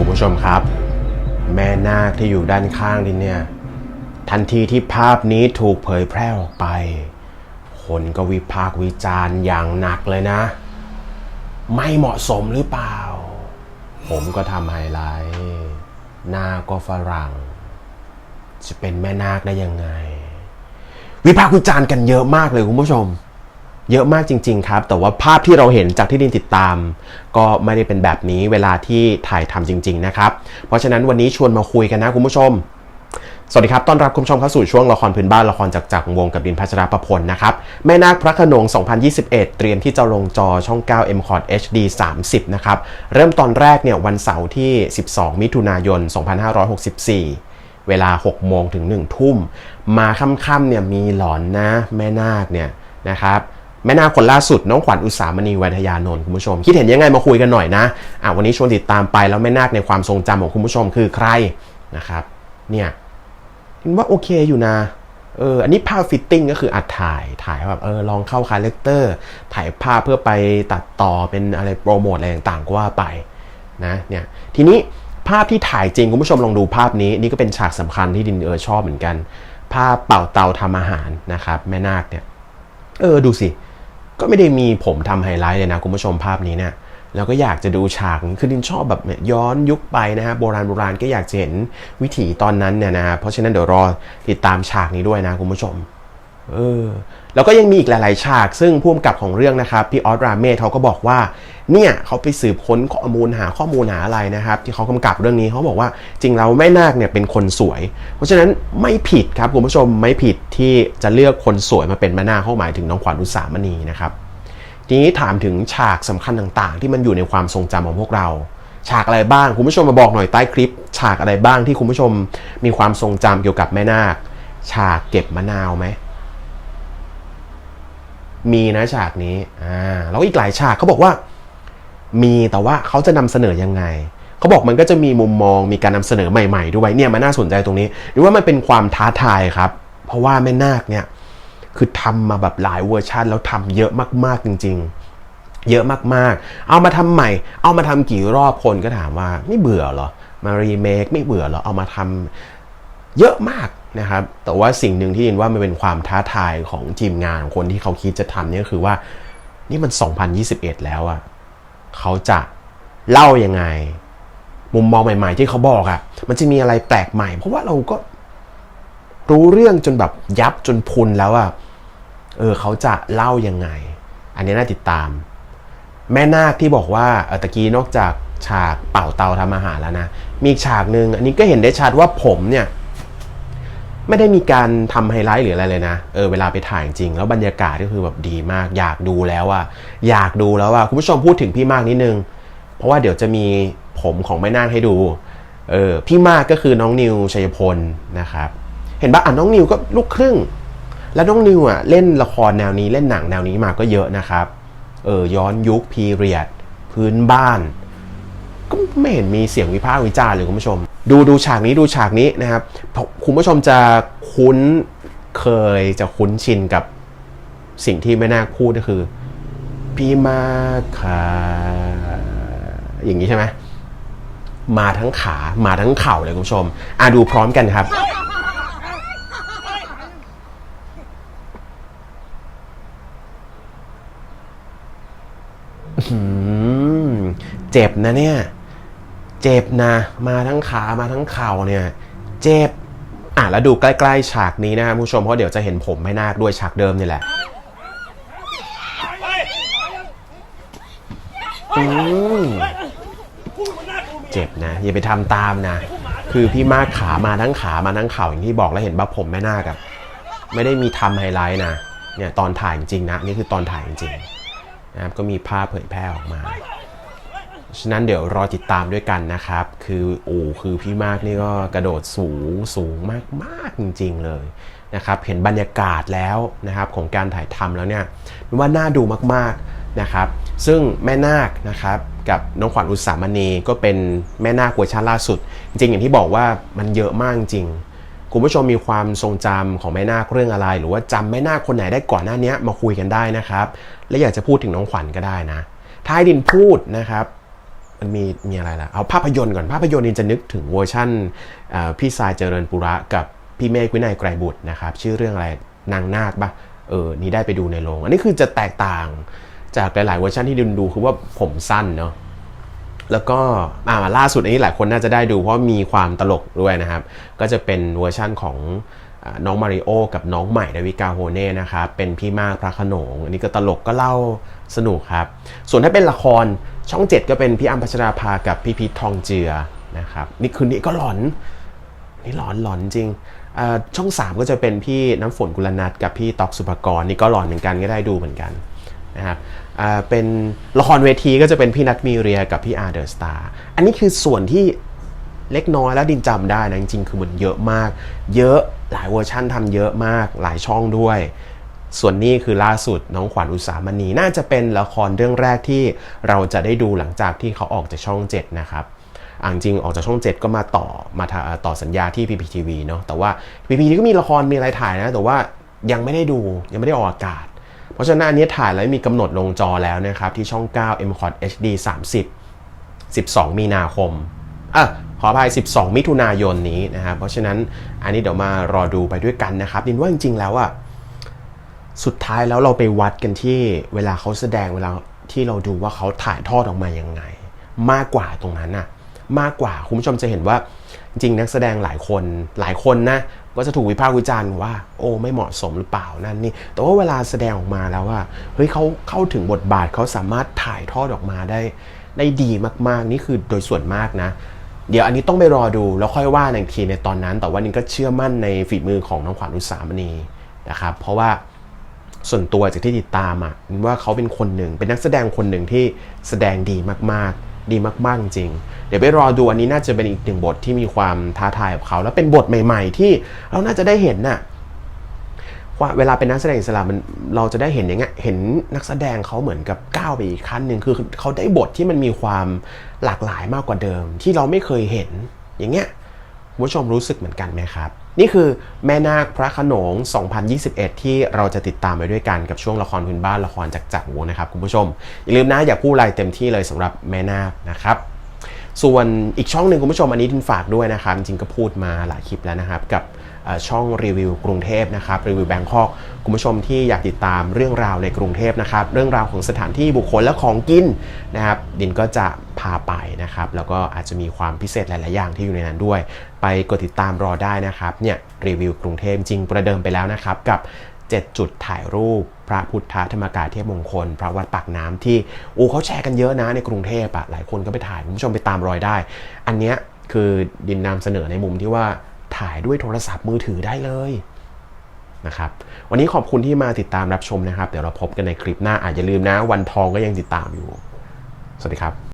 คุณผู้ชมครับ แม่นาคที่อยู่ด้านข้างดินเนี่ย ทันทีที่ภาพนี้ถูกเผยแพร่ออกไป คนก็วิพากษ์วิจารณ์อย่างหนักเลยนะ ไม่เหมาะสมหรือเปล่า ผมก็ทำไฮไลท์หน้าก็ฝรั่ง จะเป็นแม่นาคได้ยังไง วิพากษ์วิจารณ์กันเยอะมากเลยคุณผู้ชม เยอะมากจริง ๆ ครับ แต่ว่าภาพที่เราเห็นจากที่ดินติดตาม ก็ไม่ได้เป็นแบบนี้เวลาที่ถ่ายทำจริง ๆ นะครับ เพราะฉะนั้นวันนี้ชวนมาคุยกันนะคุณผู้ชม สวัสดีครับ ต้อนรับคุณผู้ชมเข้าสู่ช่วงละครพื้นบ้านละครจากจากวงกับดินพัชรประพลนะครับ แม่นาคพระขนง 2021 เตรียมที่จะลงจอช่อง 9 m c o t HD 30 นะครับ เริ่มตอนแรกเนี่ยวันเสาร์ที่ 12 มิถุนายน 2564เวลา 6 โมงถึง 1 ทุ่ม มาค่ำๆเนี่ยมีหลอนนะ แม่นาคเนี่ยนะครับ แม่นาคคนล่าสุดน้องขวัญอุสามณีวัทยานนท์คุณผู้ชม คิดเห็นยังไงมาคุยกันหน่อยนะอะวันนี้ชวนติดตามไปแล้วแม่นาคในความทรงจำของคุณผู้ชมคือใครนะครับ เนี่ยเห็นว่าโอเคอยู่นะเอออันนี้ภาพฟิตติ้งก็คืออัดถ่ายถ่ายแบบเออลองเข้าคาแรคเตอร์ถ่ายภาพเพื่อไปตัดต่อเป็นอะไรโปรโมทอะไรต่างๆก็ว่าไปนะเนี่ยทีนี้ภาพที่ถ่ายจริงคุณผู้ชมลองดูภาพนี้นี่ก็เป็นฉากสำคัญที่ดินเออชอบเหมือนกัน ภาพเป่าเตาทำอาหารนะครับแม่นาคเนี่ยเออดูสิ ก็ไม่ได้มีผมทำไฮไลท์เลยนะคุณผู้ชมภาพนี้เนี่ยแล้วก็อยากจะดูฉากคือดินชอบแบบเนี่ยย้อนยุคไปนะฮะโบราณโบราณก็อยากจะเห็นวิถีตอนนั้นเนี่ยนะฮะเพราะฉะนั้นเดี๋ยวรอติดตามฉากนี้ด้วยนะคุณผู้ชม เออแล้วก็ยังมีอีกหลาย ๆ ฉาก ซึ่งผู้กำกับของเรื่องนะครับพี่ออสราเมศเขาก็บอกว่าเนี่ยเขาไปสืบค้นข้อมูลหาข้อมูลหาอะไรนะครับ ที่เขากำกับเรื่องนี้เขาบอกว่าจริงแล้วแม่นาคเนี่ยเป็นคนสวย เพราะฉะนั้นไม่ผิดครับคุณผู้ชมไม่ผิดที่จะเลือกคนสวยมาเป็นแม่นาคเขาหมายถึงน้องขวัญอุสามณีนะครับทีนี้ถามถึงฉากสำคัญต่าง ๆ ที่มันอยู่ในความทรงจำของพวกเรา ฉากอะไรบ้างคุณผู้ชมมาบอกหน่อยใต้คลิป ฉากอะไรบ้างที่คุณผู้ชมมีความทรงจำเกี่ยวกับแม่นาค ฉากเก็บมะนาวไหม มีนะฉากนี้อ่าแล้วอีกหลายฉากเขาบอกว่า มีแต่ว่าเขาจะนำเสนอยังไงเขาบอกมันก็จะมีมุมมองมีการนำเสนอใหม่ ๆ ด้วยเนี่ยมันน่าสนใจตรงนี้หรือว่ามันเป็นความท้าทายครับ เพราะว่าแม่นาคเนี่ยคือทำมาแบบหลายเวอร์ชันแล้วทำเยอะมากๆจริง ๆ เยอะมากๆ เอามาทำใหม่ เอามาทำกี่รอบคนก็ถามว่าไม่เบื่อเหรอมารีเมคไม่เบื่อเหรอเอามาทำเยอะมาก นะครับ แต่ว่าสิ่งหนึ่งที่ยินว่ามันเป็นความท้าทายของทีมงานของคนที่เขาคิดจะทำนี่ยคือว่า นี่มัน 2021 แล้วอะเขาจะเล่ายังไง มุมมองใหม่ๆ ที่เขาบอกอะมันจะมีอะไรแปลกใหม่ เพราะว่าเราก็รู้เรื่องจนแบบยับจนพุนแล้วอะเออเขาจะเล่ายังไง อันนี้น่าติดตาม แม่นาคที่บอกว่าเออตะกี้นอกจากฉากเป่าเตาทำอาหารแล้วนะ มีฉากหนึ่งอันนี้ก็เห็นได้ชัดว่าผมเนี่ย ไม่ได้มีการทำไฮไลท์หรืออะไรเลยนะ เออเวลาไปถ่ายจริง แล้วบรรยากาศก็คือแบบดีมาก อยากดูแล้วอะอยากดูแล้วอะคุณผู้ชมพูดถึงพี่มากนิดนึง เพราะว่าเดี๋ยวจะมีผมของแม่นาคให้ดู เออพี่มากก็คือน้องนิวชัยพลนะครับ เห็นปะอะน้องนิวก็ลูกครึ่ง แล้วน้องนิวอะเล่นละครแนวนี้เล่นหนังแนวนี้มาก็เยอะนะครับ เออย้อนยุคพีเรียด พื้นบ้าน ไม่เห็นมีเสียงวิพากษ์วิจารณ์เลยคุณผู้ชม ดูดูฉากนี้ดูฉากนี้นะครับคุณผู้ชมจะคุ้นเคยจะคุ้นชินกับสิ่งที่แม่นาคพูดก็คือพี่มากค่ะอย่างนี้ใช่ไหมมาทั้งขามาทั้งเข่าเลยคุณผู้ชมอะดูพร้อมกันครับเจ็บนะเนี่ย เจ็บนะมาทั้งขามาทั้งเข่าเนี่ยเจ็บอะแล้วดูใกล้ๆฉากนี้นะครับผู้ชมเพราะเดี๋ยวจะเห็นผมไม่นาคด้วยฉากเดิมนี่แหละอืมเจ็บนะอย่าไปทำตามนะ คือพี่มากขามาทั้งขามาทั้งเข่าอย่างที่บอกแล้วเห็นว่าผมไม่นาคอะไม่ได้มีทำไฮไลท์นะเนี่ยตอนถ่ายจริงนะนี่คือตอนถ่ายจริงนะครับก็มีภาพเผยแพร่ออกมา ฉะนั้นเดี๋ยวรอติดตามด้วยกันนะครับ คือโอ้คือพี่มากนี่ก็กระโดดสูงสูงมากๆจริง ๆ เลยนะครับ เห็นบรรยากาศแล้วนะครับของการถ่ายทำแล้วเนี่ยมันว่าน่าดูมากๆนะครับ ซึ่งแม่นาคนะครับกับน้องขวัญอุตสามณีก็เป็นแม่นาคเวอร์ชันล่าสุด จริงๆอย่างที่บอกว่ามันเยอะมากจริงคุณผู้ชมมีความทรงจำของแม่นาคเรื่องอะไร หรือว่าจำแม่นาคคนไหนได้ก่อนหน้านี้มาคุยกันได้นะครับ และอยากจะพูดถึงน้องขวัญก็ได้นะท้ายดินพูดนะครับ มันมีมีอะไรล่ะ เอาภาพยนตร์ก่อนภาพยนตร์นี่จะนึกถึงเวอร์ชั่นพี่สายเจริญปุระกับพี่เมฆวินัยไกรบุตรนะครับ ชื่อเรื่องอะไรนางนาคปะเออนี่ได้ไปดูในโรงอันนี้คือจะแตกต่างจากหลายๆเวอร์ชันที่ดูดูคือว่าผมสั้นเนาะแล้วก็อ่าล่าสุดอันนี้หลายคนน่าจะได้ดูเพราะมีความตลกด้วยนะครับ ก็จะเป็นเวอร์ชั่นของ น้องมาริโอกับน้องใหม่ดาวิกาโฮเน่นะครับเป็นพี่มากพระขนง อันนี้ก็ตลกก็เล่าสนุกครับ ส่วนถ้าเป็นละครช่อง 7 ก็เป็นพี่อัมพัชราภากับพี่พีททองเจือนะครับนี่คืนนี้ก็หลอนนี่หลอนหลอนจริงช่อง 3 ก็จะเป็นพี่น้ำฝนกุลนัทกับพี่ตอกสุภกรนี่ก็หลอนเหมือนกันก็ได้ดูเหมือนกันนะครับเป็นละครเวทีก็จะเป็นพี่นัทมีเรียกับพี่อาร์เดอร์สตาร์อันนี้คือส่วนที่เล็กน้อยแล้วดินจำได้นะจริงๆคือมันเยอะมาก เยอะ หลายเวอร์ชั่นทำเยอะมากหลายช่องด้วย ส่วนนี้คือล่าสุดน้องขวัญอุสามณีน่าจะเป็นละครเรื่องแรกที่เราจะได้ดูหลังจากที่เขาออกจากช่อง 7 นะครับอ่าจริงออกจากช่อง 7 ก็มาต่อมาทาต่อสัญญาที่ PPTV เนาะแต่ว่า PPTV ก็มีละครมีอะไรถ่ายนะ แต่ว่ายังไม่ได้ดูยังไม่ได้ออกอากาศ เพราะฉะนั้นอันนี้ถ่ายแล้วมีกำหนดลงจอแล้วนะครับ ที่ช่อง 9 m c o t HD 30 12 มีนาคมอะ ขออภัย 12 มิถุนายนนี้นะครับเพราะฉะนั้นอันนี้เดี๋ยวมารอดูไปด้วยกันนะครับนินว่าจริงๆแล้วอะสุดท้ายแล้วเราไปวัดกันที่เวลาเขาแสดงเวลาที่เราดูว่าเขาถ่ายทอดออกมายังไง มากกว่าตรงนั้นน่ะมากกว่าคุณผู้ชมจะเห็นว่าจริงๆนักแสดงหลายคนหลายคนนะก็จะถูกวิพากษ์วิจารณ์ว่า โอ้ไม่เหมาะสมหรือเปล่านั่นนี่แต่ว่าเวลาแสดงออกมาแล้วว่าเฮ้ยเขาเข้าถึงบทบาทเขาสามารถถ่ายทอดออกมาได้ได้ดีมากๆ นี่คือโดยส่วนมากนะ เดี๋ยวอันนี้ต้องไปรอดูแล้วค่อยว่าในทีในตอนนั้น แต่ว่านี่ก็เชื่อมั่นในฝีมือของน้องขวัญอุสามณีนะครับ เพราะว่าส่วนตัวจากที่ติดตามอะว่าเขาเป็นคนหนึ่งเป็นนักแสดงคนหนึ่งที่แสดงดีมากๆ ดีมากๆจริง เดี๋ยวไปรอดูอันนี้น่าจะเป็นอีกหนึ่งบทที่มีความท้าทายกับเขา แล้วเป็นบทใหม่ ๆ ที่เราน่าจะได้เห็นน่ะ ว่าเวลาเป็นนักแสดงอิสระมันเราจะได้เห็นอย่างเงี้ยเห็นนักแสดงเขาเหมือนกับก้าวไปอีกขั้นหนึ่งคือเขาได้บทที่มันมีความหลากหลายมากกว่าเดิม ที่เราไม่เคยเห็นอย่างเงี้ยคุณผู้ชมรู้สึกเหมือนกันไหมครับ นี่คือแม่นาคพระขนง 2021 ที่เราจะติดตามไปด้วยกันกับช่วงละครพื้นบ้านละครจากจักรวงนะครับคุณผู้ชมอย่าลืมนะอย่าพูดอะไรเต็มที่เลยสำหรับแม่นาคนะครับ ส่วนอีกช่องหนึ่งคุณผู้ชมอันนี้ทินฝากด้วยนะครับ จริงก็พูดมาหลายคลิปแล้วนะครับ กับช่องรีวิวกรุงเทพนะครับรีวิวแบงคอกคุณผู้ชมที่อยากติดตามเรื่องราวในกรุงเทพนะครับ เรื่องราวของสถานที่บุคคลและของกินนะครับ ดินก็จะพาไปนะครับ แล้วก็อาจจะมีความพิเศษหลาย ๆ อย่างที่อยู่ในนั้นด้วย ไปกดติดตามรอได้นะครับเนี่ยรีวิวกรุงเทพจริงประเดิมไปแล้วนะครับกับ 7 จุดถ่ายรูป พระพุทธธรรมกายเทพมงคล พระวัดปากน้ำที่อ้เขาแชร์กันเยอะนะในกรุงเทพอะหลายคนก็ไปถ่ายคุณผู้ชมไปตามรอยได้ อันเนี้ยคือดินนำเสนอในมุมที่ว่าถ่ายด้วยโทรศัพท์มือถือได้เลยนะครับวันนี้ขอบคุณที่มาติดตามรับชมนะครับ เดี๋ยวเราพบกันในคลิปหน้าอาจจะลืมนะ วันทองก็ยังติดตามอยู่ สวัสดีครับ